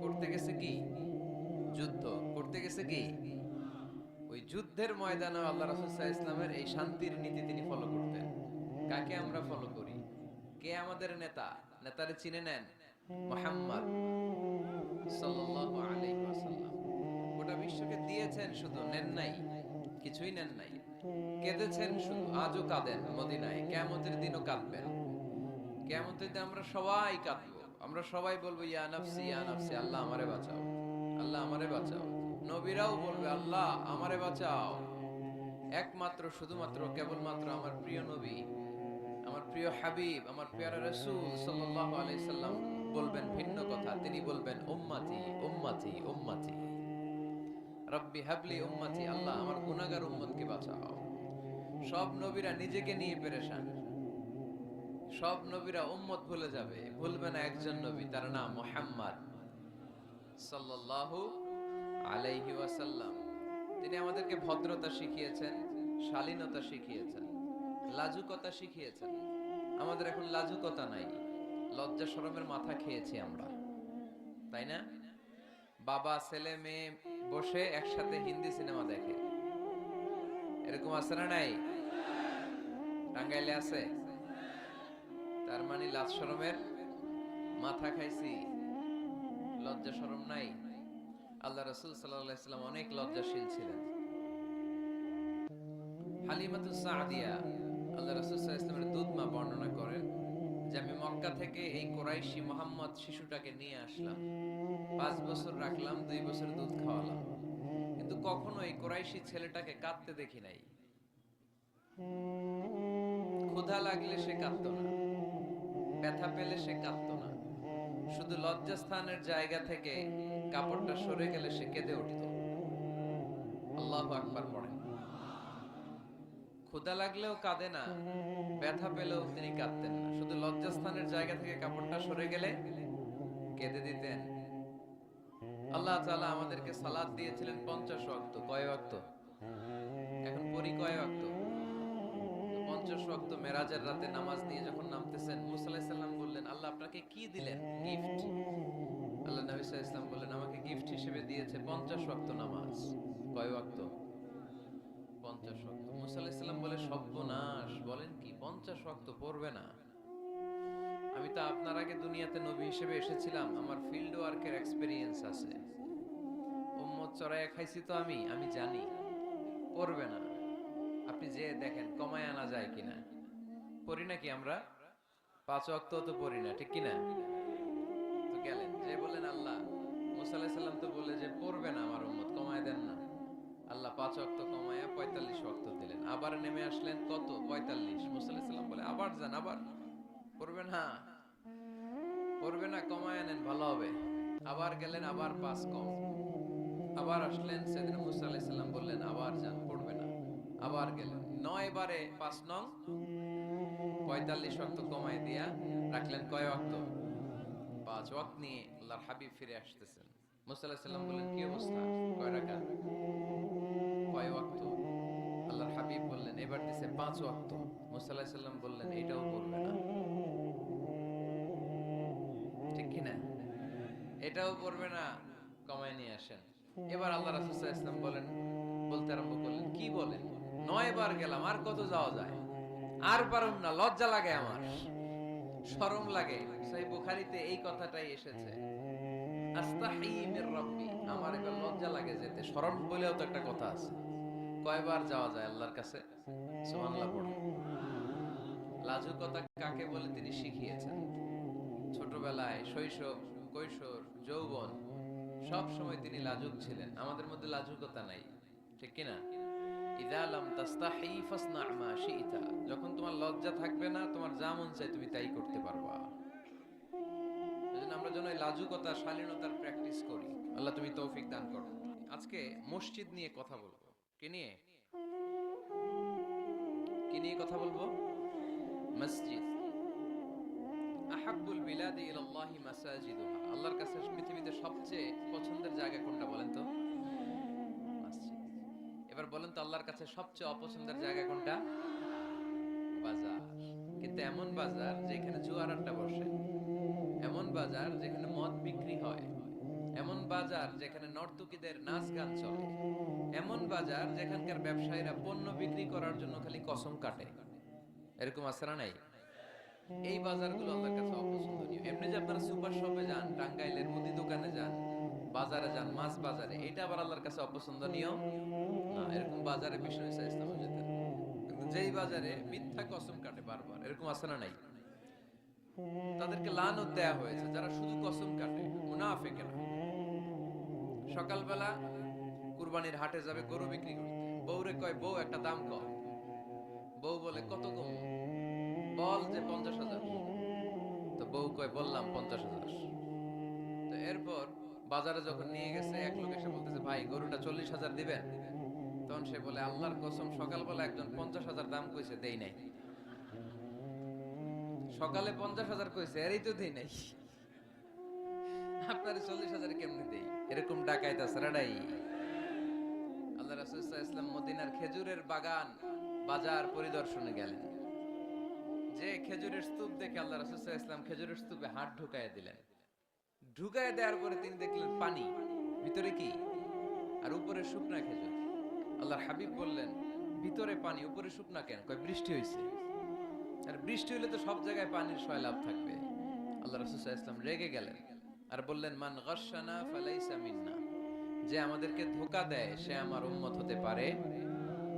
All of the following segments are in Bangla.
করতে গেছে কি? যুদ্ধ। করতে গেছে কি? ওই যুদ্ধের ময়দানে আল্লাহ রাসূল ইসলামের এই শান্তির নীতি তিনি ফলো করতেন। কাকে আমরা ফলো করি? কে আমাদের নেতা? নেতারে চিনে নেন মোহাম্মদ গোটা বিশ্বকে দিয়েছেন শুধু নেন নাই, কিছুই নেন নাই। কেঁদেছেন শুধু, আজও কাঁদেন মদিনায়। কেমতের দিনও কাঁদবেন। কেমতের দিন আমরা সবাই কাঁদবো। আমরা সবাই বলব, ইয়া নাফসি ইয়া নাফসি, আল্লাহ আমারে বাঁচাও। আল্লাহ আমারে বাঁচাও। নবীরাও বলবে, আল্লাহ আমারে বাঁচাও। একমাত্র, শুধুমাত্র, কেবলমাত্র আমার প্রিয় নবী, আমার প্রিয় হাবিব, আমার প্রিয়ারা রসুল সাল্লাল্লাহু আলাইহি সাল্লাম বলবেন ভিন্ন কথা। তিনি বলবেন, উম্মতি উম্মতি উম্মতি। রব্বি হাবলি উম্মতি, আল্লাহ আমার গুনাহগার উম্মতকে বাঁচাও। সব নবীরা নিজেকে নিয়ে পেরেশান। সব নবীরা উম্মত ভুলে যাবে। ভুলবে না একজন নবী, তার নাম মোহাম্মদ সাল্লাল্লাহু আলাইহি ওয়াসাল্লাম। তিনি আমাদেরকে ভদ্রতা শিখিয়েছেন, শালীনতা শিখিয়েছেন, লাজুকতা শিখিয়েছেন। আমাদের এখন লাজুকতা নাই, লজ্জা শরমের মাথা খেয়েছি আমরা। তাই না? বাবা, ছেলে, মেয়ে বসে একসাথে হিন্দি সিনেমা দেখে। এরকম আছে না নাই? টাঙ্গাইলে আছে? তার মানে লাজ শরমের? মাথা খাইছি। লজ্জা শরম নাই। আল্লাহ রসুল সাল্লাম অনেক লজ্জাশীল ছিলেন। হালিমাতু সাদিয়া, আল্লাহ রসুল ইসলামের দুধ মা বর্ণনা করেন যে, আমি মক্কা থেকে এই কোরাইশি মোহাম্মদ শিশুটাকে নিয়ে আসলাম। পাঁচ বছর রাখলাম, দুই বছর দুধ খাওয়ালাম। কিন্তু কখনো এই কোরাইশি ছেলেটাকে কাঁদতে দেখি নাই। ক্ষুধা লাগলে সে কাঁদতো না। ব্যথা পেলে সে কাঁদতো না। শুধু লজ্জাস্থানের জায়গা থেকে কাপড়টা সরে গেলে সে কেঁদে উঠত। আল্লাহ আকবার পড়ে। ক্ষুধা লাগলেও কাঁদে না, ব্যথা পেলেও তিনি কাঁদতেন না। শুধু লজ্জাস্থানের জায়গা থেকে কাপড়টা সরে গেলে কেঁদে দিতেন। আল্লাহ তাআলা আমাদেরকে সালাদ দিয়েছিলেন পঞ্চাশ ওয়াক্ত। কয় ওয়াক্ত? এখন পরি কয় ওয়াক্ত? পঞ্চাশ ওয়াক্ত মেরাজের রাতে নামাজ নিয়ে যখন নামতেছেন, মুসা আলাইহিস সালাম বললেন, আল্লাহ আপনাকে কি দিলেন? গিফট। আল্লাহ নবী আলাইহি বললেন, আমাকে গিফট হিসেবে দিয়েছে পঞ্চাশ ওয়াক্ত নামাজ। কয় ওয়াক্ত পঞ্চাশ ওয়াক্ত মুসা আলাইহিস সালাম বলে বলেন কি, পঞ্চাশ ওয়াক্ত পড়বে না। আমি তো আপনার আগে দুনিয়াতে নবী হিসেবে এসেছিলাম, আমার ফিল্ড ওয়ার্কের এক্সপিরিয়েন্স আছে। উম্মত চড়াইয়া খাইছি তো আমি আমি জানি। পড়বে না। আপনি যে দেখেন কমায় আনা যায় কিনা। পড়ি নাকি আমরা? পাঁচ অক্ত তো পড়ি না, ঠিক কিনা? তো গেলেন, যে বললেন, আল্লাহ, মুসা আলাইহিস সালাম তো বলে যে পড়বে না আমার উম্মত, কমায় দেন না। আল্লাহ পাঁচ অক্ত কমায়া পঁয়তাল্লিশ অক্ত দিলেন। আবার নেমে আসলেন, কত? পঁয়তাল্লিশ। মুসা আলাইহিস বলে, আবার যান, আবার। পড়বে না। পড়বে না, কমায় আনেন ভালো হবে। আবার গেলেন, আবার পাঁচ কম। আবার আসলেন, সেদিন মুসা বললেন, আবার যান। আবার গেলেন। নয় বারে পাঁচ নং, পঁয়তাল্লিশ অক্ত কমায় দিয়া রাখলেন কয় অক্ত পাঁচ ওয়াক্ত নিয়ে আল্লাহর হাবিব ফিরে আসতেছেন। মুসা আলাইহিস সালাম বললেন, কি অবস্থা? কয় রাখা কয় ওয়াক্ত? আল্লাহর হাবিব বললেন, এবার দিছে পাঁচ ওয়াক্ত। মুসা আলাইহিস সালাম বললেন, এটাও পড়বে না। ঠিক কিনা? এটাও পড়বে না, কমায় নিয়ে আসেন। এবার আল্লাহ রাসূল ওয়াসাল্লাম বলেন, বলতে আরম্ভ করলেন, কি বলেন? নয় বার গেলাম, আর কত যাওয়া যায়? আর পারুম না, লজ্জা লাগে আমার। শরম লাগে। সেই বুখারিতে এই কথাটাই এসেছে। আমার লজ্জা লাগে যেতে। বলেও তো একটা কথা আছে। কয়বার যাওয়া যায় আল্লাহর কাছে? লাজুকতা কাকে বলে তিনি শিখিয়েছেন। ছোটবেলায় শৈশব, কৈশোর, যৌবন, সব সময় তিনি লাজুক ছিলেন। আমাদের মধ্যে লাজুকতা নাই। ঠিক কিনা? যখন তোমার লজ্জা থাকবে না, তোমার যা মন চাই তুমি তাই করতে পারবা। আমরা যেন লাজুকতা, শালীনতার প্র্যাকটিস করি। আল্লাহ তুমি তৌফিক দান করো। আজকে মসজিদ নিয়ে কথা বলব। কি নিয়ে? নিয়ে কথা বলব? মসজিদ। আহাব্বুল বিলাদি ইলাল্লাহি মাসাজিদুহা। আল্লাহর কাছে পৃথিবীতে সবচেয়ে পছন্দের জায়গা কোনটা বলেন তো? বলেন তো আল্লাহর কাছে সবচেয়ে অপছন্দের জায়গা কোনটা? বাজার। কিন্তু এমন বাজার যেখানে জুয়ার আড্ডা বসে, এমন বাজার যেখানে মদ বিক্রি হয়, এমন বাজার যেখানে নর্তকীদের নাচ গান চলে, এমন বাজার যেখানকার ব্যবসায়ীরা পণ্য বিক্রি করার জন্য খালি কসম কাটে। এরকম আছে না নাই? এই বাজারগুলো আল্লাহর কাছে অপছন্দনীয়। এমনি যে আপনারা সুপার শপে যান, টাঙ্গাইলের মুদি দোকানে যান বাজারে যান, মাছ বাজারে। এটা আবার আল্লাহর কাছে অপছন্দনীয় না, এরকম বাজারে বিষ্ণু ইসা ইসলাম যেতেন যেই বাজারে মিথ্যা কসম কাটে বারবার, এরকম আছে না নাই? তাদেরকে লানত দেয়া হয়েছে, যারা শুধু কসম কাটে মুনাফেকেরা সকালবেলা কুরবানির হাটে যাবে, গরু বিক্রি করতে। বউরে কয়, বউ, একটা দাম কম বউ বলে, কত কম? বল যে পঞ্চাশ হাজার। তো বউ কয়, বললাম পঞ্চাশ হাজার। তো এরপর বাজারে যখন নিয়ে গেছে, এক লোক এসে বলতেছে, ভাই, গরুটা চল্লিশ হাজার দিবেন? তখন সে বলে, আল্লাহর কসম, সকালবেলা একজন পঞ্চাশ হাজার দাম কইছে, দেই নাই। সকালে পঞ্চাশ হাজার কইছে, এরই তো দেই নাই। আপনার চল্লিশ হাজার কেমনি দেই? এরকম ডাকাইত আছে রাডাই আল্লাহ রাসূল সাল্লাল্লাহু আলাইহি ওয়াসাল্লাম মদিনার খেজুরের বাগান বাজার পরিদর্শনে গেলেন। যে খেজুরের স্তূপ দেখে আল্লাহ রাসূল সাল্লাল্লাহু আলাইহি ওয়াসাল্লাম খেজুরের স্তূপে হাত ঢুকায় দিলেন। ঢুকায় দেওয়ার পরে তিনি দেখলেন পানি। ভিতরে কি? আর উপরে শুকনা খেজুর। আল্লাহর হাবিব বললেন, ভিতরে পানি, উপরে শুকনা কেন? কয়, বৃষ্টি হয়েছে আর বৃষ্টি হলে তো সব জায়গায় পানির সয়লাভ থাকবে। আল্লাহ রাসূল ওয়াসাল্লাম রেগে গেলেন আর বললেন, মান গাশশানা ফালাইসা মিন্না। যে আমাদেরকে ধোকা দেয়, সে আমার উম্মত হতে পারে।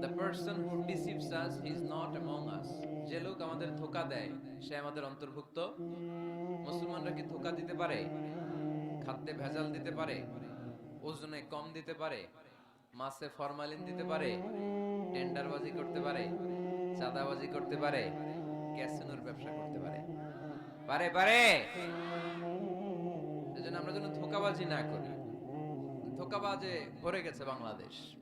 The person who deceives us is not among us যে লোক আমাদের ধোকা দেয়, সে আমাদের অন্তর্ভুক্ত। মুসলমানরা কি ধোকা দিতে পারে? খাদ্যে ভেজাল দিতে পারে, ওজনে কম দিতে পারে, মাছে ফরমালিন দিতে পারে, টেন্ডারবাজি করতে পারে, চাঁদাবাজি করতে পারে, ক্যাসিনোর ব্যবসা করতে পারে। পারে পারে! এজন্য আমরা যেন ধোকাবাজি না করি। ধোকাবাজে ভরে গেছে বাংলাদেশ।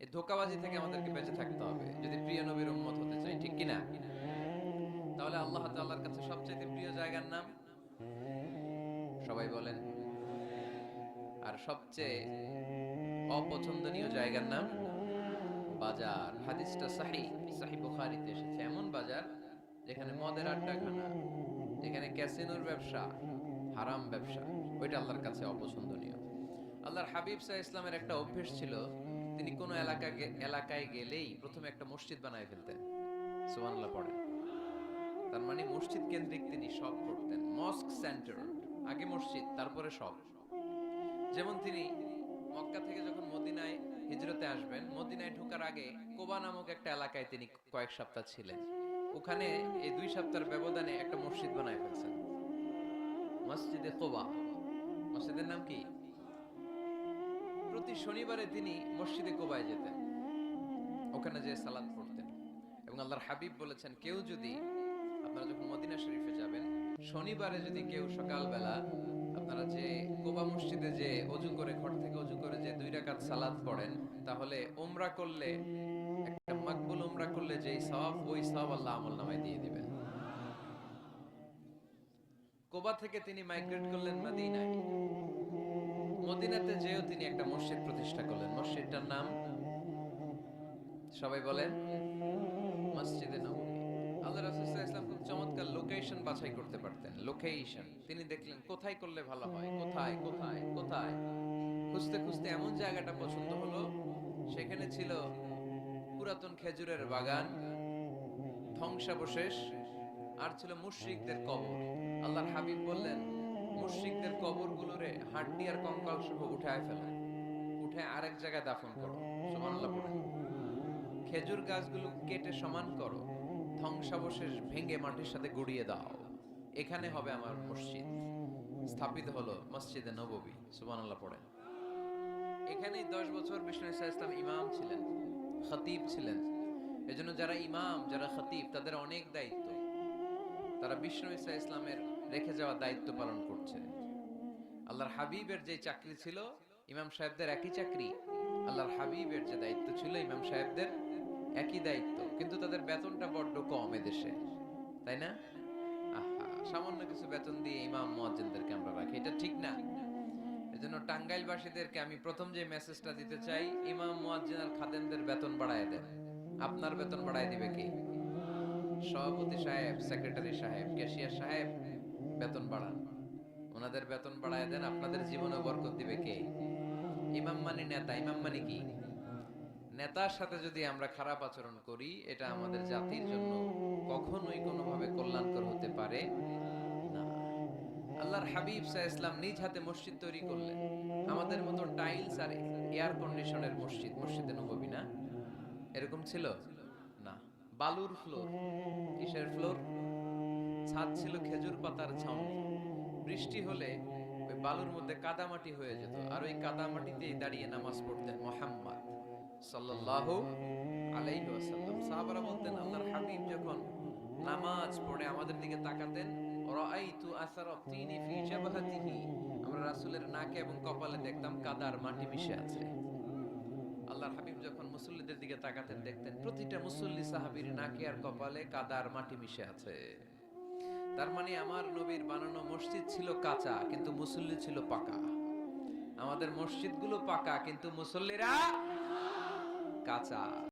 এই ধোকাবাজি থেকে আমাদেরকে বেঁচে থাকতে হবে। যদি প্রিয় নবীর উম্মত হতে চাই, ঠিক কিনা? তাহলে আল্লাহ তাআলার কাছে সবচেয়ে প্রিয় জায়গার নাম? সবাই বলেন। আর সবচেয়ে অপছন্দনীয় জায়গার নাম বাজার। হাদিসটা সাহি সাহি বুখারীতে এসেছে। এমন বাজার যেখানে মদের আড্ডাখানা যেখানে ক্যাসিনোর ব্যবসা, হারাম ব্যবসা, ওইটা আল্লাহর কাছে অপছন্দনীয়। আল্লাহর হাবিব সাহ ইসলামের একটা অভ্যেস ছিল, তিনি কোনো এলাকা এলাকায় গেলেই প্রথমে একটা মসজিদ বানায় ফেলতেন। সুবহানাল্লাহ পড়েন। তার মানে মসজিদ কেন্দ্রিক তিনি সব করতেন। Mosque centre. আগে মসজিদ, তারপরে সব। যেমন তিনি মক্কা থেকে যখন মদিনায় হিজরতে আসবেন, মদিনায় ঢোকার আগে কোবা নামক একটা এলাকায় তিনি কয়েক সপ্তাহ ছিলেন। ওখানে এই দুই সপ্তাহের ব্যবধানে একটা মসজিদ বানায় ফেলছেন। মসজিদে কোবা। মসজিদের নাম কি? প্রতি শনিবারে তিনি মসজিদে কোবায় যেতেন। ওখানে যে সালাদ পড়তেন। এবং আল্লাহর হাবিব বলেছেন, কেউ যদি আপনারা যখন মদিনা শরীফে যাবেন শনিবারে যদি কেউ সকালবেলা আপনারা যে কোবা মসজিদে যে অজু করে, ঘর থেকে অজু করে যে দুই রাকাত সালাত পড়েন, তাহলে উমরা করলে, একটা মাকবুল উমরা করলে যেই সওয়াব, ওই সওয়াব আল্লাহ আমল নামায় দিয়ে দিবেন। কোবা থেকে তিনি মাইগ্রেট করলেন মদিনায়। মদিনাতে যেও তিনি একটা মসজিদ প্রতিষ্ঠা করলেন। মসজিদটার নাম সবাই বলেন, মসজিদে নববী আল্লাহ রাসূল সাল্লাল্লাহু আলাইহি লোকেশন বাছাই করতে পারতেন লোকেশন তিনি দেখলেন, কোথায় করলে ভালো হয়? কোথায় কোথায় কোথায়? খুঁজতে খুঁজতে এমন জায়গাটা পছন্দ হলো, সেখানে ছিল পুরাতন খেজুরের বাগান, ধ্বংসাবশেষ, আর ছিল মুশরিকদের কবর। আল্লাহর হাবিব বললেন, মুশরিকদের কবরগুলোরে হাড্ডি আর কঙ্কাল সহ উঠায় ফেলো। উঠে আরেক জায়গায় দাফন করো, সুবহানাল্লাহ পড়ে। খেজুর গাছগুলো কেটে সমান করো ধ্বংসাবশেষ ভেঙে মাটির সাথে গুড়িয়ে দাও। এখানে হবে আমার মসজিদ। স্থাপিত হলো মসজিদে নববী। সুবহানাল্লাহ পড়ে এখানেই দশ বছর বিষ্ণু ইসা ইসলাম ইমাম ছিলেন, খতিব ছিলেন। এজন্য যারা ইমাম, যারা খতিব, তাদের অনেক দায়িত্ব। তারা বিষ্ণু ইসা ইসলামের রেখে যাওয়া দায়িত্ব পালন করছে। আল্লাহর হাবিবের যে চাকরি ছিল, ইমাম সাহেবদের একই চাকরি। আল্লাহর হাবিবের যে দায়িত্ব ছিল, ইমাম সাহেবদের একই দায়িত্ব, কিন্তু তাদের বেতনটা বড্ড কম এদেশে, তাই না? আহা, সামান্য কিছু বেতন দিয়ে ইমাম মুয়াজ্জিনদেরকে আমরা রাখি, এটা ঠিক না। এজন্য টাঙ্গাইলবাসীদেরকে আমি প্রথম যে মেসেজটা দিতে চাই, ইমাম মুয়াজ্জিন আর খাদেমদের বেতন বাড়ায় দেন। আপনার বেতন বাড়ায় দিবে কি? সভাপতি সাহেব সেক্রেটারি সাহেব ক্যাশিয়ার সাহেব, বেতন বাড়ান। ওনাদের বেতন বাড়ায় দেন, আপনাদের জীবনে বরকত দিবে কে? ইমাম মানে নেতা, ইমাম মানে কি? নেতার সাথে যদি আমরা খারাপ আচরণ করি, এটা আমাদের জাতির জন্য কখনোই কোনোভাবে কল্যাণকর হতে পারে আল্লাহর হাবিব সাহ ইসলাম নিজ হাতে মসজিদ তৈরি করলেন। আমাদের মতো টাইলস আর এয়ার কন্ডিশনের মসজিদ, মসজিদে নববী না? এরকম ছিল? না। বালুর ফ্লোর। কিসের ফ্লোর? ছাদ ছিল খেজুর পাতার ছাউনি। বৃষ্টি হলে ওই বালুর মধ্যে কাদামাটি হয়ে যেত। আর ওই কাদামাটিতেই দাঁড়িয়ে নামাজ পড়তেন মোহাম্মদ। বলতেন, আল্লাহর হাবিব যখন নামাজ পড়ে আমাদের দিকে তাকাতেন আমরা নাকে এবং কপালে দেখতাম কাদার মাটি মিশে আছে। আল্লাহর হাবিব যখন মুসল্লিদের দিকে তাকাতেন, দেখতেন প্রতিটা মুসল্লি সাহাবীর নাকে আর কপালে কাদার মাটি মিশে আছে। তার মানে আমার নবীর বানানো মসজিদ ছিল কাঁচা, কিন্তু মুসল্লি ছিল পাকা। আমাদের মসজিদগুলো পাকা, কিন্তু মুসল্লিরা কাঁচা।